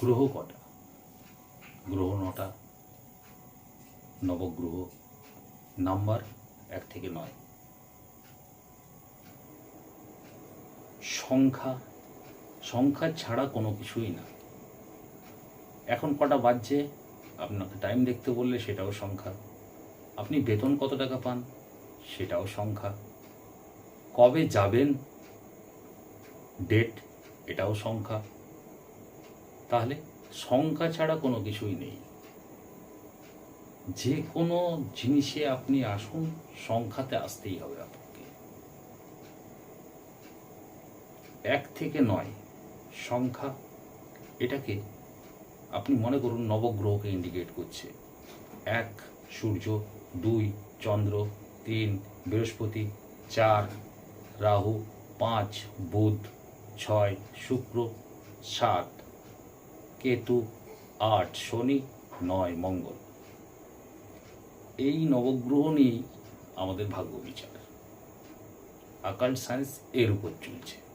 গ্রহ কটা? গ্রহ নটা, নবগ্রহ, নাম্বার এক থেকে নয়। সংখ্যা সংখ্যা ছাড়া কোনো কিছুই না। এখন কটা বাজছে? আপনাকে টাইম দেখতে বললে সেটাও সংখ্যা। আপনি বেতন কত টাকা পান? সেটাও সংখ্যা। কবে যাবেন? ডেট এটাও সংখ্যা। তাহলে সংখ্যা ছাড়া কোনো কিছুই নেই। যে কোনো জিনিসে আপনি আসুন, সংখ্যাতে আসতেই হবে আপনাকে। এক থেকে নয়, সংখ্যা, এটাকে আপনি মনে করুন নবগ্রহকে ইন্ডিকেট করছে। এক, সূর্য, দুই, চন্দ্র, তিন, বৃহস্পতি, চার, রাহু, পাঁচ, বুধ, ছয়, শুক্র, সাত। কেতু আট, শনি নয়, মঙ্গল। এই নবগ্রহ নিয়েই আমাদের ভাগ্য বিচার। আকাল সায়েন্স এর উপর চলছে।